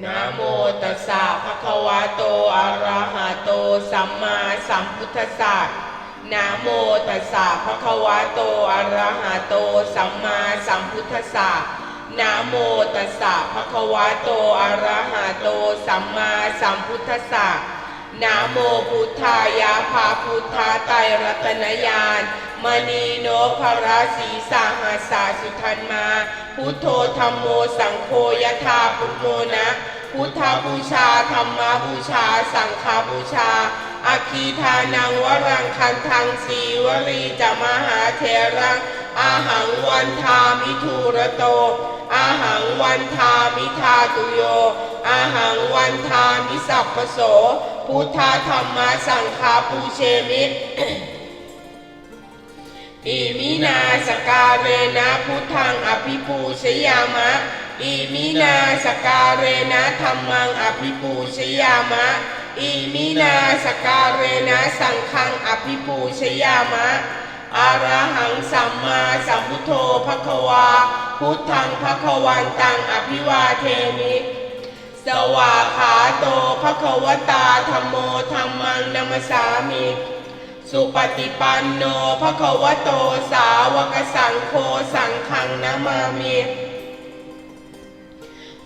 นะโมตัสสะภะคะวะโตอะระหะโต สัมมาสัมพุทธัสสะนะโมตัสสะภะคะวะโตอะระหะโต สัมมาสัมพุทธัสสะนะโมตัสสะภะคะวะโตอะระหะโต สัมมาสัมพุทธัสสะนะโมพุทธายาภาพุทธาไตรรัตนญาณ มณีโนภราสีสาหาสาสุทันมา พุทโธธรรมโมสังโฆยะธาพุโมนะ พุทธบูชาธรรมบูชา สังฆบูชาอาคีทานังวรังคันทังสีวรีจะมหาเทรังอาหังวันทามิทูระโต อาหังวันทามิทาตุโย อาหังวันทามิสัพพโส พุทธธรรมสังฆาปูเชมิ อิมินาสการเรนะพุทธังอภิปูชยามะ อิมินาสการเรนะธรรมังอภิปูชยามะ อิมินาสการเรนะสังฆังอภิปูชยามะอะระหังสัมมาสัมพุทโธภควา พุทธังภควันตังอภิวาเทมิสวาขาโตภควตาธรรมโมธรรมังนัมสสามิ สุปฏิปันโนภควโตสาวกสังโฆสังฆังนามามิ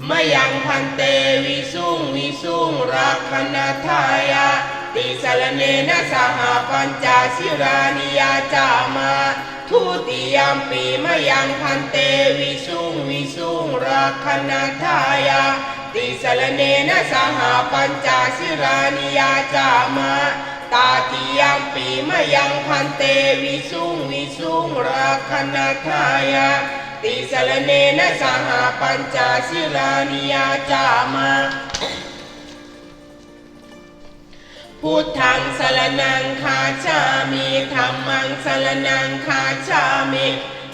มยังพันเตวิสุงวิสุงรักขณทายะติสรเนนะสหปัญจสิรานิยาจามาทุติยมปีมยังพันเตวิสุงวิสุงรักขณทายะติสรเนนะสหปัญจสิรานิยาจามา ตาติยมปีมยังพันเตวิสุงวิสุงรักขณทายะติสรเนนะสหปัญจสิรานิยาจามาพุทธังสรนังคาชามิธรรมังสรนังคาชามิ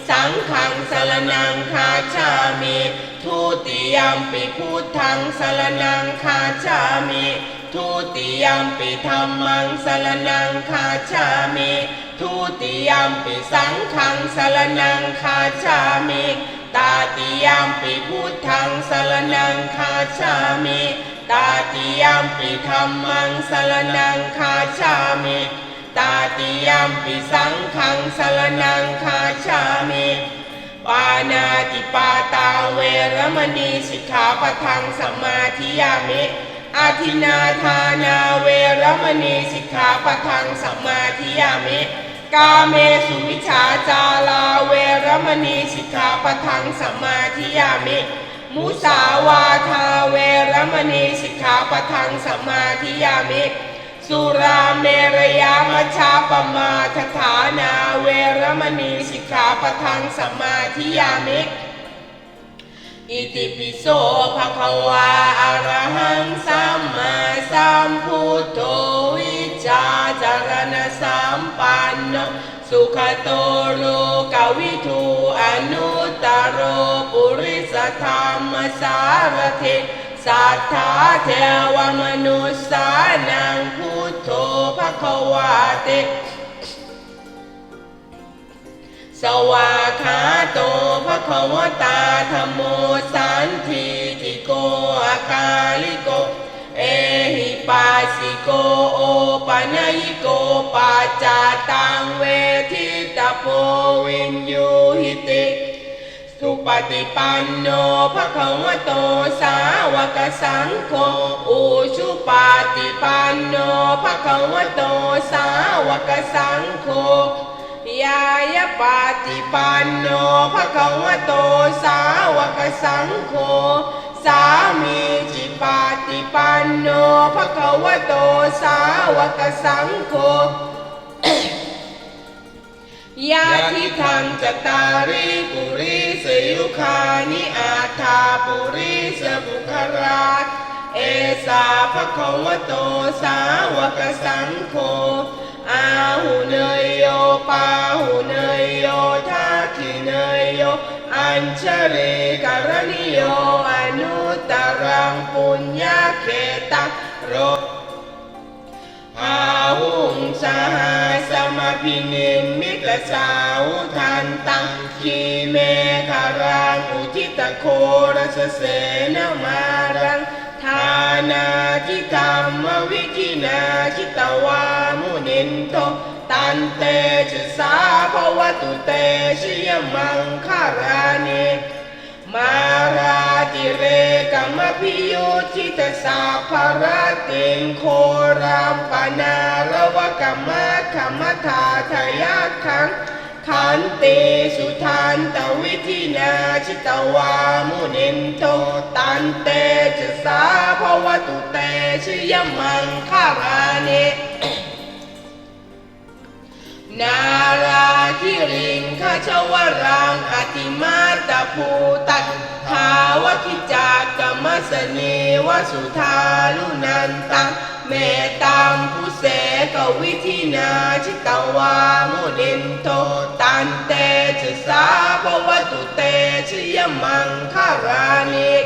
สังฆังสรนังคาชามิทุติยมปิพุทธังสรนังคาชามิ ทุติยมปิธรรมังสรนังคาชามิทุติยมปิสังฆังสรนังคาชามิตาติยมปิพุทธังสรนังคาชามิตาติยมปิธรรมังสรนังคาชามิตาติยมปิสังฆังสรนังคาชามิปานาติปาตาเวรมณีสิกขาปะทังสมมาธิยามิ อาทินาทานาเวรมณีสิกขาปะทังสมมาธิยามิ กาเมสุมิชาจาลาเวรมณีสิกขาปะทังสมมาธิยามิ มุสาวาทาเวรมณีสิกขาปะทังสมมาธิยามิ สุราเมรยามัชาปมาทฐานาเวรมณีสิกขาปะทังสมมาธิยามิ อิติปิโสภะคะวาอะระหังสัมมาสัมพุทโธวิชาจารณะสัมปันโนสุขโตโลกวิทูอนุตตโรปุริสธรรมสารถิสัทธาเทวมนุสสานังพุทโธภะคะวาติ สวาขาโตภะคะวตาธรรมโมสันทิติโกอาคาลิโก เอหิปัสสิโกโอปัญญิโกปัจจาตังเวทิตาโพวินยูหิติ สุปฏิปันโนภะคะวโตสาวกสังโฆอุชุปฏิปันโนภะคะวโตสาวกสังโฆ ยายปฏิปันโนภะคะวะโตสาวกสังโฆสามีจิปฏิปันโนภะคะวะโตสาวกสังโฆยาทิทังจตาริปุริสยุคานิอาทาปุริสบุคราชเอสาภะคะวะโตสาวกสังโฆ หุเนยโยปาหุเนยโยทักขิเนยโยอัญชริกรณิโยอนุตตรังปุญญาเขตังโรพาหุงสหสมพินิมิตรสาวทันตังคีเมฆารังอุทิตโครสเสนมารังานาทิธรรมวิธินาชิตวามุนินโตตันเตชสาภวตุเตชยมังคารานิมาราติเรกัมพิโยทิตสาภรติงโครามปนารวกมมะขมทาทยาคัง ขันเตสุทันตวิธินาชิตวามุนินโตตันเตจะสาภวตุเตชยมังคารานินาราคิริงขชวรังอติมาตาภูตัททาวคิจาร สเนวสุธาลุนันตังเมตัมพุเสกวิธินาชิตวามุนินโตตันเตชะสาภวตุเตชยมังคารานิก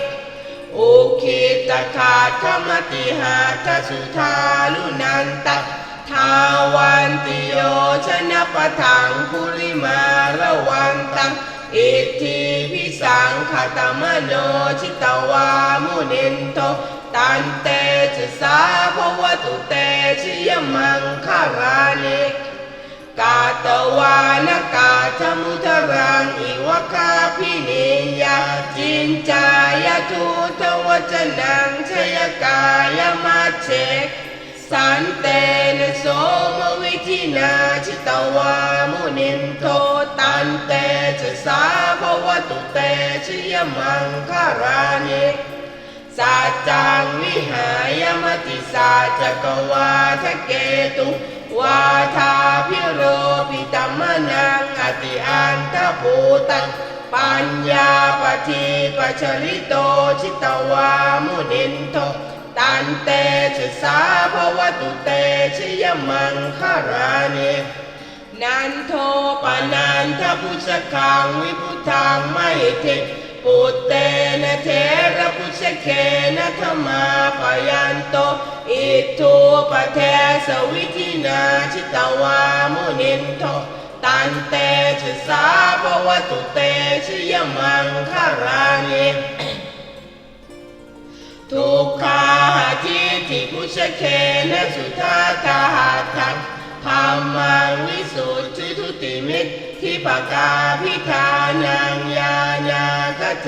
อุคิตขาธรรมติหาทสุธาลุนันตทาวันติโยชนะปะทังคุริมาระวันตัง อิทธิพิสังขตมโนชิตวามุนินโตตันเตชะสาภวตุเตชยมังคารานิกาตวานกาธมุทรังอิวคาพินิยาจินจายทุทวจนังชยกายมัจเชก สันเตนโสมวิธินาชิตวามุนินโทตันเตชะสาภวตุเตชยมังคารานิสัจจังวิหายมติสาจกวาทะเกตุวาทาพิโรปิตัมมนังอติอันตภูตังปัญญาปฏิปัชริโตชิตวามุนินโท ตันเตชะสาภวตุเตชยมังคารานินันโทปนันทพุชคังวิพุทังไม่ทิปุตเตนะเทระพุชเคนะธรรมาปยันโต อิทูปะเทสวิธินาชิตวามุนินโทตันเตชะสาภวตุเตชยมังคารานิ ทุกขาทิฏฐิพุชเคนะสุทาตาหาทังธรรมังวิสุทธิทุติมิตรทิปกาพิธานังญาณาคเท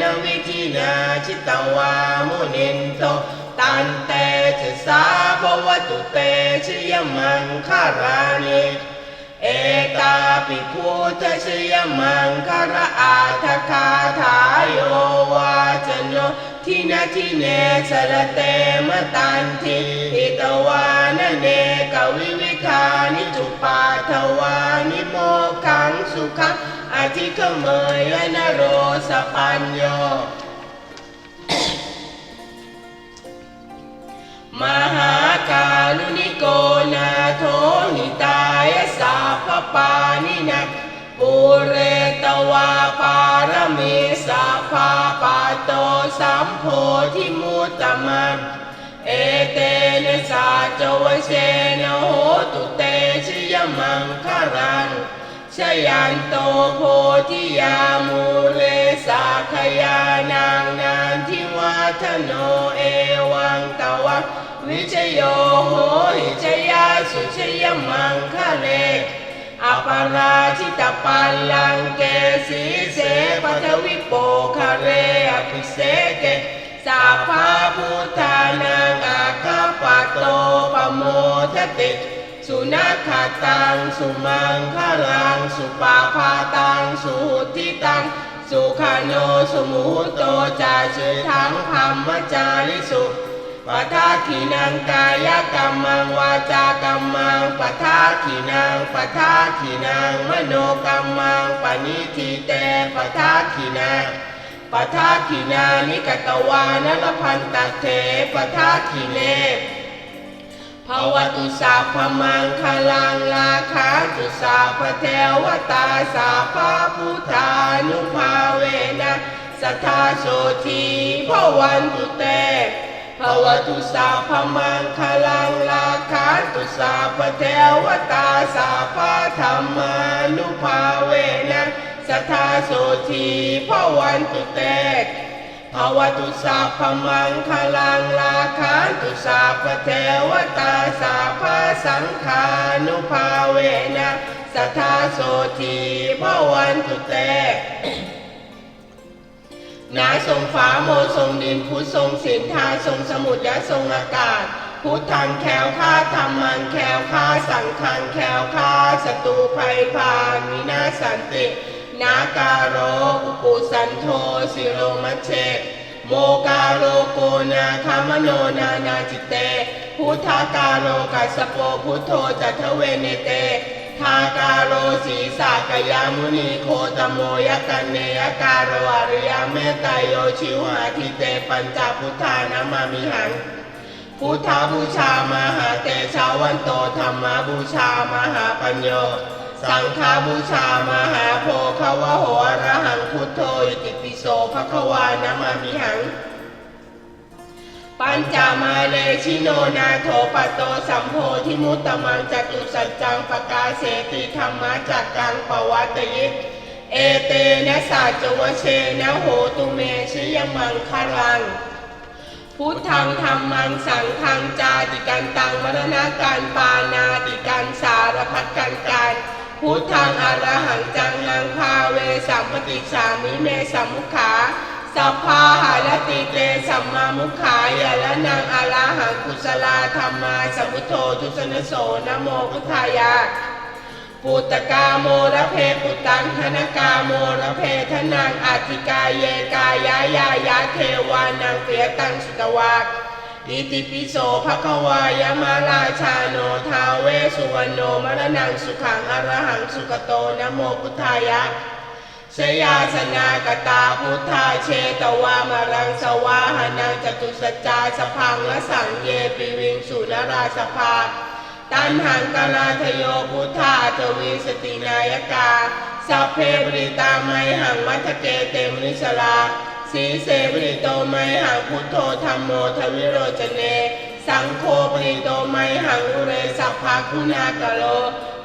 นวิธินาชิตวามุนินโตตันเตชะสาภวตุเตชยมังคารานิ เอตาปิพุทธชยมังคาระอาทคาทายโยวาจโนทินาทิเนสรเตมตันทิอิตวานเนกวิวิคานิจุปาทวานิโมขังสุขังอธิขเมยนโรสปัญโยมหาการุณิโกนาโทหิตา ปานินะปุเรตวาปารมีสัพพาปาโตสัมโพธิมุตตมังเอเตนะสาจวเชนะโหตุเตชยมังคารังชยันโตโพธิยามูเลสาขยานางนานทิวัฒโนเอวังตวังวิชโยโหหิชยาสุชยมังคะเล อปาราชิตปัลลังเกสีเสปัทวิโปคะเรอภิเสเกสาภาพุทธานังอาคาปโตปโมทติสุนัขตังสุมังคลังสุปาพาตังสุหุติตัง สุขโนสุมุโตจาชื่อทั้งธรรมจาริสุ ปทาขีนังกายกรรมังวาจากรรมังปทาขีนังปทาขีนังมโนกรรมังปณิทิเตปทาขีนังปทาขีนานิกตวานรพันตเทปทาขีเนภวตุสัพมังคลังลาคาตุสัพเทวตาสัพพพุทธานุภาเวนะสัทธาโสทีภวันตุเต ภวตุสัพพมังคลังลาคาตุสัพเทวตาสัพพธรรมานุภาเวนะสัทธาโสทีภวันตุเตภภวตุสัพพมังคลังลาคันตุสัพเทวตาสัพพสังขานุภาเวนะสัทธาโสทีภวันตุเต นาทรงฟ้าโมทรงดินพุทธทรงสินทาทรงสมุทรยะทรงอากาศ พุทธังแควค่าธรรมังแควค่าสังฆังแควค่าสตูภัยพานวินาสันตินาการโรอุปุสันโทสิโรมัชเชโมการโรโกนาคามโนนานาจิตเต พุทธากาโรกัสโปพุทโธจัตเวเนเต ทาการโรสีสากยามุนีโคตโมยกันเนยการโรอริยเมตโยชิวหาทิเตปัญจพุทธานามามิหัง พุทธาบูชามหาเตชาวันโตธรรมาบูชามหาปัญโย สังฆาบูชามหาโพคาวะโหอระหังพุทโธอิติปิโสภควานามามิหัง ปัญจามาเลชิโนนาโถปโตสัมโพธิมุตตมังจตุสัจจังปกาเสติธรรมะจักกังปวัตยิเอเตนะสัจวเชนะโหตุเมชิยมังคารัง พุทธังธรรมังสังฆังจาติกันตังมรณะการปานาติกันสารพัดกันการพุทธังอรหังจังงังพาเวสัมปติสามิเมสัมมุขา สัพพาหารติเตสัมมามุขายะละนังอรหังกุศลาธรรมาสัมพุทโธทุสนโสนะโมพุทธายะปุตตกาโมระเพปุตตังธนกาโมระเพทนังอาธิกายเยกายายายาเทวานังเปียตังสุตวาอิติปิโสภะคะวายมาราชาโนทาเวสุวรรณโนมรณังสุขังอรหังสุขโตนะโมพุทธายะ ชยาสนากตาพุทธาเชตวามารังสวาหานังจตุสัจจาสพังละสังเยปิวิงสุนราสภา ตันหังกลาทโยพุทธาทวีสตินายกาสัพเพบริตาไมหังมัทเกเตมนิสลาสีเสบริโตไมหังพุทโธธรรมโมทวิโรจเน สังโฆปริโตไมหังอุเรสัพพาคุณากะโล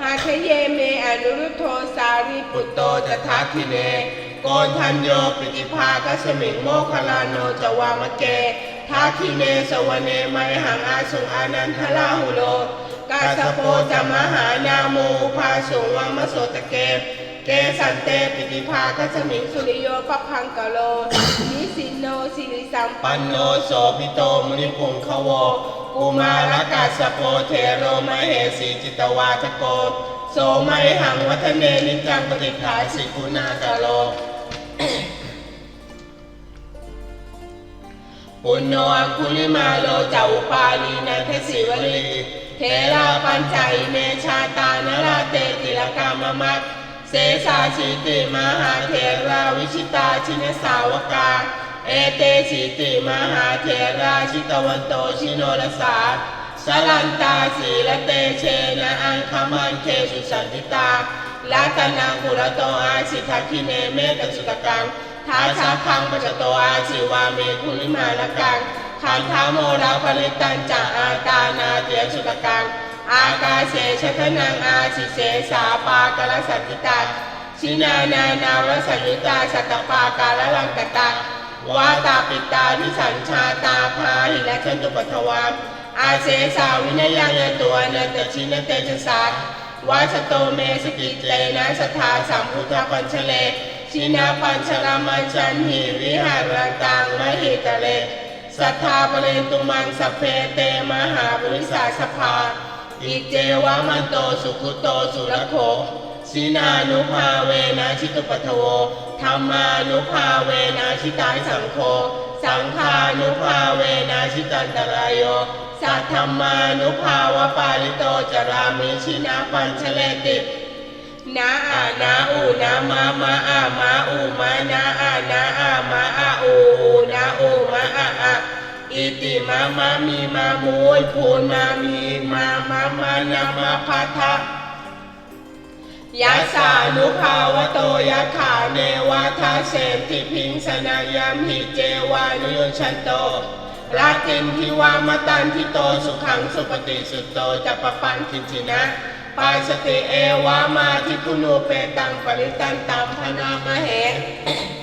หาเทเยเมอนุรุโธสารีปุตโตตถาคิเนโกนทันโยปิติภาคสมิงโมคลาโนจวามะเกทาคิเนสวเนไมหังอาสุงอานันทลาหุโลกาสโปจะมหานาโมภาสุงวัมโสตะเก เกสันเตปิติภาคสมิงสุริโยปะพังกโลนิสินโนสิริสัมปันโนโสพิโตมุนิพุงคโวกุมารกาสโปเทโรมเหสีจิตวาทโก โสไมหังวัฒเนนิจังปฏิภาสิกุณากะโลปุณโญอังคุลิมาโลจาุปาลีนันทศิวลีเทราปัญจเมชาตานราเตติลกามมัก เสสาชิติมหาเทราวิชิตาชินสาวกา เอเตชิติมหาเทราชิตวันโตชิโนรสาสลันตาสีละเตเชนะอังคมันเคสุสันติตาลาตนาคุระโตอาสิทาคิเนเมตสุตกังท้าชาคังปัจโตอาชิวาเมคุลิมาละกังขันธาโมราปริตันจะอาตานาเตียสุตกัง อากาเสชะทนังอาชิเสสาปากลสัตติตาชินานานาวสัญญุตาสัตตปากาลลังกตาวาตาปิตานิสัญชาตาพาหิละชนตุปัทวามอาเสสาวินยังยตัวนันตชินเตชะสัตวาชโตเมสกิเตนะสทธาสัมพุทธปัญชเลชินาปัญชรามันชันหิวิหารตังมหิตะเลสัทธาปเรตุมังสเพเตมหาบริสาสภา อิเจวามันโตสุขุโตสุรโคสีนานุภาเวนะชิตุปัทโวธรรมานุภาเวนะชิตายสังโฆสังฆานุภาเวนะชิตันตรายโยสัทธรรมานุภาวะปาลิโตจรามิชินาปัญชเลตินาอานาอูนามามาอามาอูมานาอานาอามาอาอูอูนาอูมาอาอา อิติมามามีมามูยพูนมามีมามามานามาพัทะยะสานุภาวโตยะขาเนวาทาเสมติพิงสนายามหิเจวานุยชันโตลาตินทิวามตันทิโตสุขังสุปฏิสุตโตจะปปันทินทินะปาสติเอวามาทิคุนูเปตังปริตันตัมพนามเหกาลนียมาทกุสเลนยันตังสามตังปะเม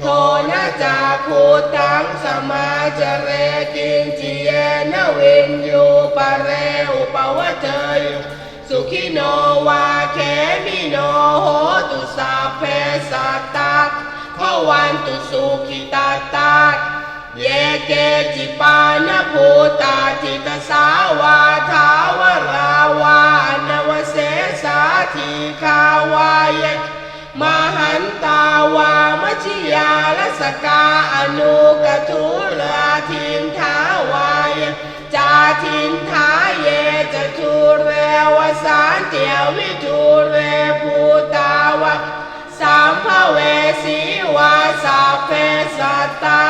โรจะอาปกิจากวะตีนสานเตนทิโยจะนิปโกจะอาปคาโปปุเรสานุคิตโทนาจาคูตังสมาจเรกินจิเยนวินยูปะเรอุปวะเจยสุขิโนวาเคมิโนโหตุสาเพสัตตาภวันตุสุขิตาตาเยเกจิปานภูตาทิตสาวาทาวรา ยาลสกาอนุกทุลาทินทาวายจาทินทาเยจะทูเรวสานเตียววิทูเรภูตาวะสามภเวสีวาสาเพสัตตา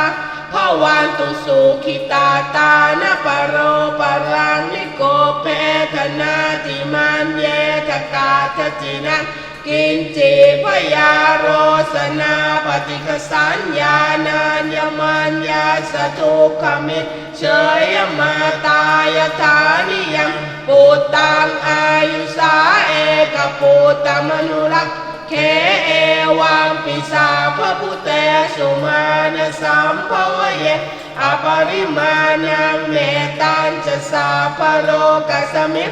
ภวันตุสุขิตาตานปโรปรังนิโกเพทนาติมันเยทกาทจินั กินจีพยาโรสนาปฏิกสัญญานานยมันยาสทุกขมิเชยมาตายธานิยังปูตังอายุสาเอกปูตมนุรักเคเอวังปิสาพระพุเตสุมาณสัมภวเยอปริมาณังเมตันจะสาพโลกสมิป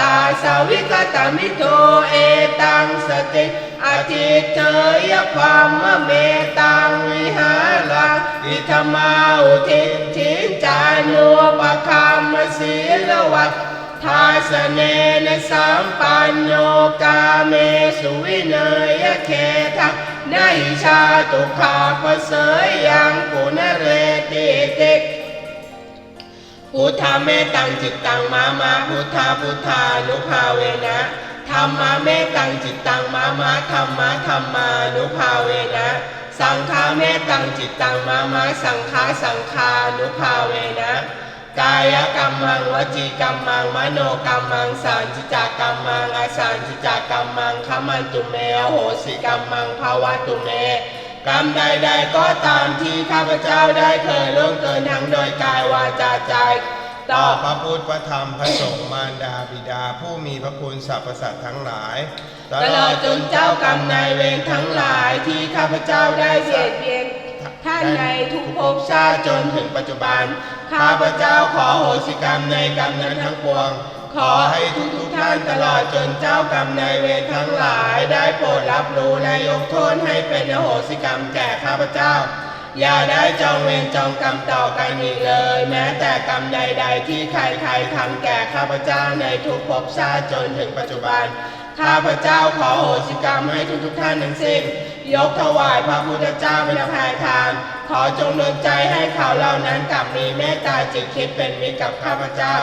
ติริยันจะสัมภาทังอเวรังอสปาตังตินทังจารังนินิสิสินโนวาสยานโนวายาวตาสาวิกตมิโตเอตังสติอาทิเตยพัมมเมตังวิหารังอิธมาอุทิทิจานุปคามศีลวัตทาสเนนสัมปันโนกาเมสุวิเนยเคทักนชาตุขาปเสยยังปุณเรติติ พุทธาเมตังจิตตังมามาพุทธาพุทธานุภาเวนะธรรมาเมตังจิตตังมามาธรรมะธรรมานุภาเวนะสังฆาเมตังจิตตังมามาสังฆาสังฆานุภาเวนะกายกรรมังวจีกรรมังมโนกรรมังสารจิจกรรมังอาสารจิจกรรมังขมันตุเมโหสิกรรมังภาวะตุเม กรรมใด ๆ ก็ตามที่ข้าพเจ้าได้เคยล่วงเกินทั้งโดยกายวาจาใจต่ต่ออพระพุทธพระธรรมพระสงฆ์มารดาบิดา ผู้มีพระคุณสรรพสัตว์ทั้งหลาย ตลอดจนเจ้ากรรมนายเวรทั้งหลายที่ข้าพเจ้าได้เบียดเบียนท่านในทุกภพชาติจนถึงปัจจุบัน ข้าพเจ้าขอโหสิกรรมในกรรมนั้นทั้งปวง ขอให้ทุกทุกท่านตลอดจนเจ้ากรรมนายเวรทั้งหลาย ได้โปรดรับรู้และยกโทษให้เป็นอโหสิกรรมแก่ข้าพเจ้า อย่าได้จองเวรจองกรรมต่อกันอีกเลย แม้แต่กรรมใด ๆ ที่ใครๆทำแก่ข้าพเจ้าในทุกภพชาติจนถึงปัจจุบันข้าพเจ้าขอโหสิกรรมให้ทุกๆท่านทั้งสิ้นยกถวายพระพุทธเจ้าเป็นอภัยทาน ขอจงดลใจให้เขาเหล่านั้นกลับมีเมตตาจิตคิดเป็นมิตรกับข้าพเจ้า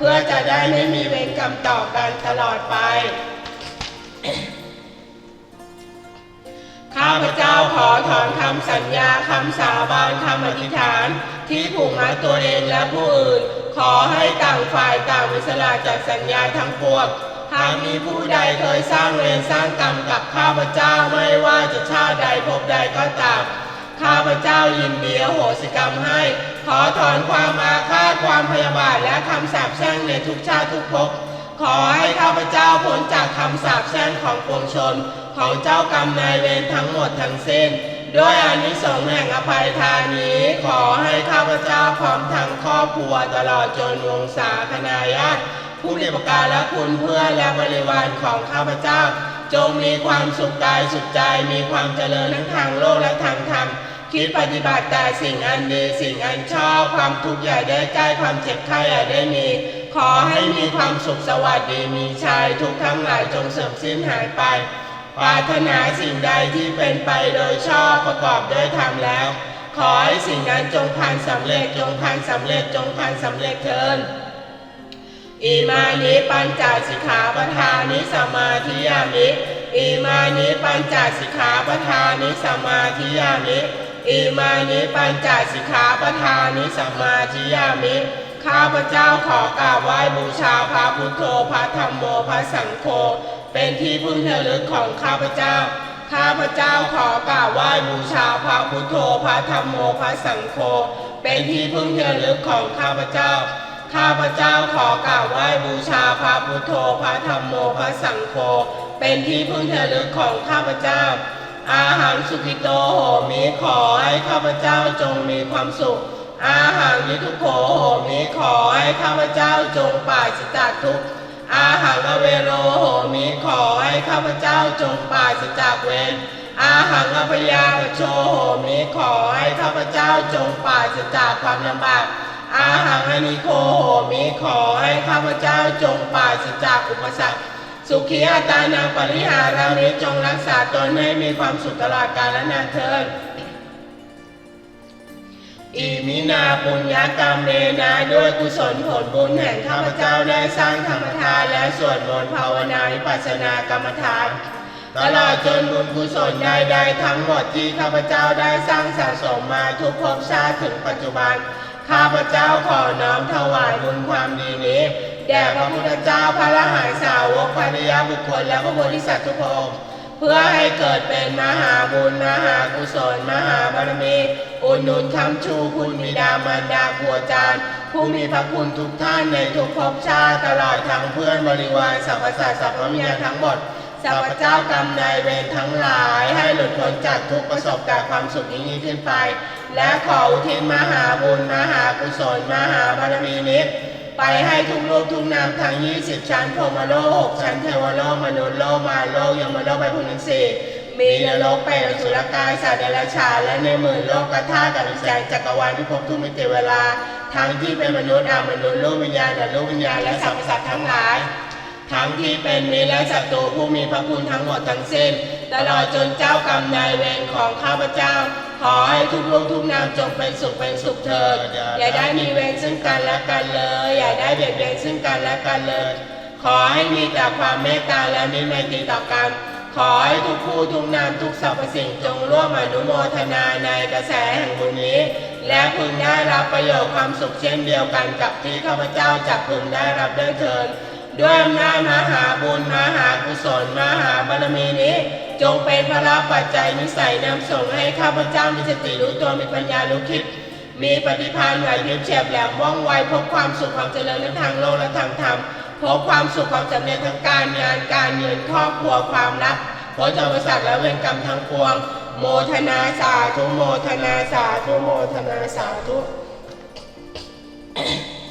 เพื่อจะได้ไม่มีเวรกรรมต่อกันตลอดไป ข้าพเจ้าขอถอนคำสัญญาคำสาบานคำอธิษฐาน ที่ผูกมัดตัวเองและผู้อื่น ขอให้ต่างฝ่ายต่างอิสละจากสัญญาทั้งปวงหากมีผู้ใดเคยสร้างเวรสร้างกรรมกับข้าพเจ้าไม่ว่าจะชาติใดภพใดก็ตามข้าพเจ้ายินดีอโหสิกรรมให้ ขอถอนความอาฆาตความพยาบาทและคำสาปแช่งในทุกชาติทุกภพขอให้ข้าพเจ้าพ้นจากคำสาปแช่งของปวงชน ของเจ้ากรรมนายเวรทั้งหมดทั้งสิ้น ด้วยอานิสงส์แห่งอภัยทานนี้ ขอให้ข้าพเจ้าพร้อมทั้งครอบครัวตลอดจนวงศาคณาญาติผู้มีประการและคุณเพื่อนและบริวารของข้าพเจ้า จงมีความสุขกายสุขใจมีความเจริญทั้งทางโลกและทางธรรม คิดปฏิบัติแต่สิ่งอันดีสิ่งอันชอบความทุกข์อย่าได้ใกล้ความเจ็บไข้อย่าได้มี ขอให้มีความสุขสวัสดีมีชัยทุกทั้งหลายจงเสื่อมสิ้นหายไปปรารถนาสิ่งใดที่เป็นไปโดยชอบประกอบด้วยธรรมแล้ว ขอให้สิ่งนั้นจงพันสำเร็จจงพันสำเร็จจงพันสำเร็จเถินอิมานิปัญจสิกขาปทานิสมมาธิยามิอิมานิปัญจสิกขาปทานิสมมาธิยามิ อิมานิปัญจสิกขาปทานิสมมาธิยามิข้าพเจ้าขอกราบไหว้บูชาพระพุทโธพระธรรมโมพระสังโฆเป็นที่พึ่งระลึกของข้าพเจ้า ข้าพเจ้าขอกราบไหว้บูชาพระพุทโธพระธรรมโมพระสังโฆเป็นที่พึ่งระลึกของข้าพเจ้า ข้าพเจ้าขอกราบไหว้บูชาพระพุทโธพระธรรมโมพระสังโฆเป็นที่พึ่งระลึกของข้าพเจ้า อาหารสุขิโตโหมิขอให้ข้าพเจ้าจงมีความสุข อาหารนิทุโขโหมิขอให้ข้าพเจ้าจงปราศจากทุกข์อาหารอเวโรโหมิขอให้ข้าพเจ้าจงปราศจากเวรอาหังอภยาโชโหมิขอให้ข้าพเจ้าจงปราศจากความลำบากอาหังอนิโคโหมิขอให้ข้าพเจ้าจงปราศจากอุปสรรค สุขีอาตานังปริหารามิจงรักษาตนให้มีความสุขตลอดกาลและนานเทินอิมินาปุญญากรรมเมนาด้วยกุศลผลบุญแห่งข้าพเจ้าได้สร้างธรรมทานและสวดมนต์ภาวนาวิปัสนากรรมฐานตลอดจนบุญกุศลใดๆทั้งหมดที่ข้าพเจ้าได้สร้างสะสมมาทุกภพชาติถึงปัจจุบัน ข้าพเจ้าขอน้อมถวายบุญความดีนี้ แด่พระพุทธเจ้าพระอรหันตสาวกภริยาบุคคลและพระโพธิสัตว์ทุกพระองค์เพื่อให้เกิดเป็นมหาบุญมหากุศลมหาบารมีอุดหนุนคำชูคุณบิดามารดาครูอาจารย์ ผู้มีพระคุณทุกท่านในทุกภพชาติตลอดทั้งเพื่อนบริวารสรรพสัตว์สรรพวิญญาณทั้งหมดสัพพเจ้ากรรมนายเวรทั้งหลายให้หลุดพ้นจากทุกประสบการความสุขยิ่งยิ่งขึ้นไป และขออุทิศมหาบุญมหากุศลมหาบารมีนี้ ไปให้ทุกลูกทุกนามทั้ง20ชั้นพรหมโลกชั้นเทวโลกมนุษย์โลกมาโลกยมโลกไปพุทธสี่มีนรกเปรตอสุรกายสัตว์เดรัจฉานและในหมื่นโลกกระทากับวิจัยจักรวาลพิภพทุกมิติเวลา ทั้งที่เป็นมนุษย์อามนุษย์ลูกวิญญาณและลูกวิญญาณและสรรพสัตว์ทั้งหลาย ทั้งที่เป็นมิตรและศัตรูผู้มีพระคุณทั้งหมดทั้งสิ้น ตลอดจนเจ้ากรรมนายเวรของข้าพเจ้า ขอให้ทุกลูกทุกนามจงเป็นสุขเป็นสุขเถิดอย่าได้มีเวรซึ่งกันและกันเลย อย่าได้เบียดเบียนซึ่งกันและกันเลย ขอให้มีแต่ความเมตตาและมิตรไมตรีต่อกันขอให้ทุกผู้ทุกนามทุกสรรพสิ่งจงร่วมอนุโมทนาในกระแสแห่งบุญนี้ และพึงได้รับประโยชน์ความสุขเช่นเดียวกันกับที่ข้าพเจ้าจะพึงได้รับด้วยเถิด ด้วยอำนาจมหาบุญมหากุศลมหาบารมีนี้ จงเป็นพระปัจจัยนิสัยนำส่งให้ข้าพเจ้ามีสติรู้ตัวมีปัญญารู้คิด มีปฏิภาณไหวพริบเฉียบแหลมว่องไวพบความสุขความเจริญในทางโลกและทางธรรมพบความสุขความสำเร็จทางการงานการเงินครอบครัวความรักพ้นจากอุปสรรคและเวรกรรมทั้งปวง โมทนาสาธุโมทนาสาธุโมทนาสาธุ